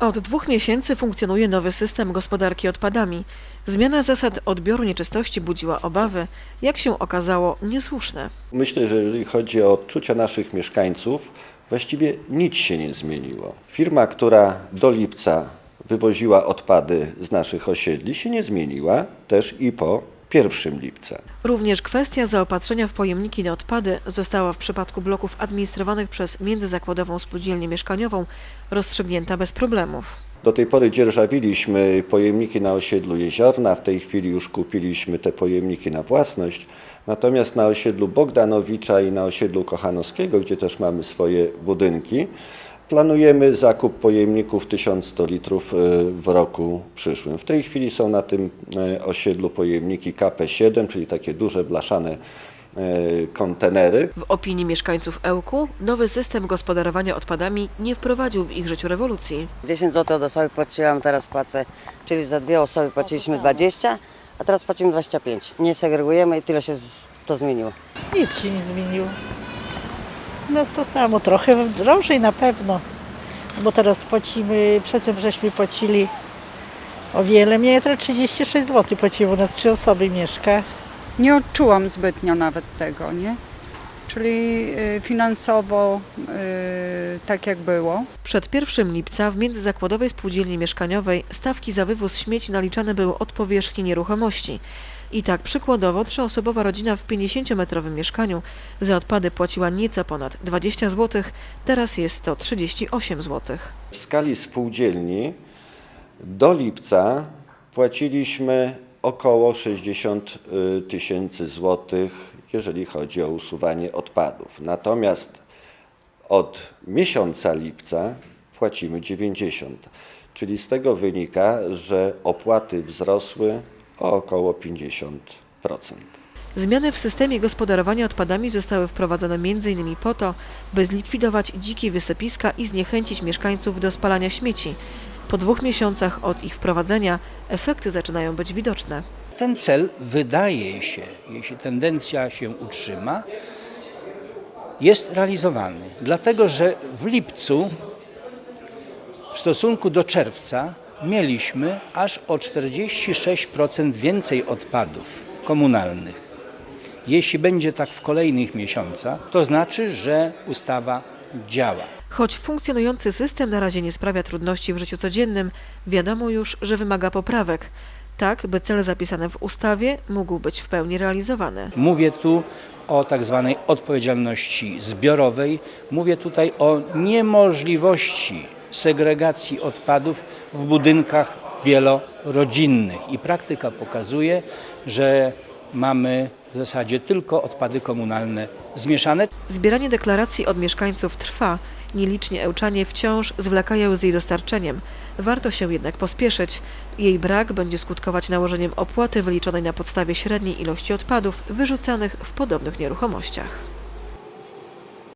Od dwóch miesięcy funkcjonuje nowy system gospodarki odpadami. Zmiana zasad odbioru nieczystości budziła obawy, jak się okazało, niesłuszne. Myślę, że jeżeli chodzi o odczucia naszych mieszkańców, właściwie nic się nie zmieniło. Firma, która do lipca wywoziła odpady z naszych osiedli, się nie zmieniła też i po 1 lipca. Również kwestia zaopatrzenia w pojemniki na odpady została w przypadku bloków administrowanych przez Międzyzakładową Spółdzielnię Mieszkaniową rozstrzygnięta bez problemów. Do tej pory dzierżawiliśmy pojemniki na osiedlu Jeziorna, w tej chwili już kupiliśmy te pojemniki na własność. Natomiast na osiedlu Bogdanowicza i na osiedlu Kochanowskiego, gdzie też mamy swoje budynki, planujemy zakup pojemników 1100 litrów y, w roku przyszłym. W tej chwili są na tym y, osiedlu pojemniki KP7, czyli takie duże blaszane y, kontenery. W opinii mieszkańców Ełku nowy system gospodarowania odpadami nie wprowadził w ich życiu rewolucji. 10 zł od osoby płaciłam, teraz płacę, czyli za dwie osoby płaciliśmy 20, a teraz płacimy 25. Nie segregujemy i tyle się to zmieniło. Nic się nie zmieniło. No to samo, trochę drożej na pewno. Bo teraz płacimy, przedtem żeśmy płacili o wiele mniej, teraz 36 zł płacimy, u nas trzy osoby mieszka. Nie odczułam zbytnio nawet tego, nie? Czyli y, finansowo y, tak jak było. Przed 1 lipca w Międzyzakładowej Spółdzielni Mieszkaniowej stawki za wywóz śmieci naliczane były od powierzchni nieruchomości. I tak przykładowo trzyosobowa rodzina w 50-metrowym mieszkaniu za odpady płaciła nieco ponad 20 zł, teraz jest to 38 zł. W skali spółdzielni do lipca płaciliśmy około 60 y, tysięcy złotych, jeżeli chodzi o usuwanie odpadów. Natomiast od miesiąca lipca płacimy 90. Czyli z tego wynika, że opłaty wzrosły o około 50%. Zmiany w systemie gospodarowania odpadami zostały wprowadzone m.in. po to, by zlikwidować dzikie wysypiska i zniechęcić mieszkańców do spalania śmieci. Po dwóch miesiącach od ich wprowadzenia efekty zaczynają być widoczne. Ten cel wydaje się, jeśli tendencja się utrzyma, jest realizowany. Dlatego, że w lipcu w stosunku do czerwca mieliśmy aż o 46% więcej odpadów komunalnych. Jeśli będzie tak w kolejnych miesiącach, to znaczy, że ustawa działa. Choć funkcjonujący system na razie nie sprawia trudności w życiu codziennym, wiadomo już, że wymaga poprawek, tak by cel zapisany w ustawie mógł być w pełni realizowany. Mówię tu o tak zwanej odpowiedzialności zbiorowej. Mówię tutaj o niemożliwości segregacji odpadów w budynkach wielorodzinnych. I praktyka pokazuje, że mamy w zasadzie tylko odpady komunalne zmieszane. Zbieranie deklaracji od mieszkańców trwa, nieliczni ełczanie wciąż zwlekają z jej dostarczeniem. Warto się jednak pospieszyć. Jej brak będzie skutkować nałożeniem opłaty wyliczonej na podstawie średniej ilości odpadów wyrzucanych w podobnych nieruchomościach.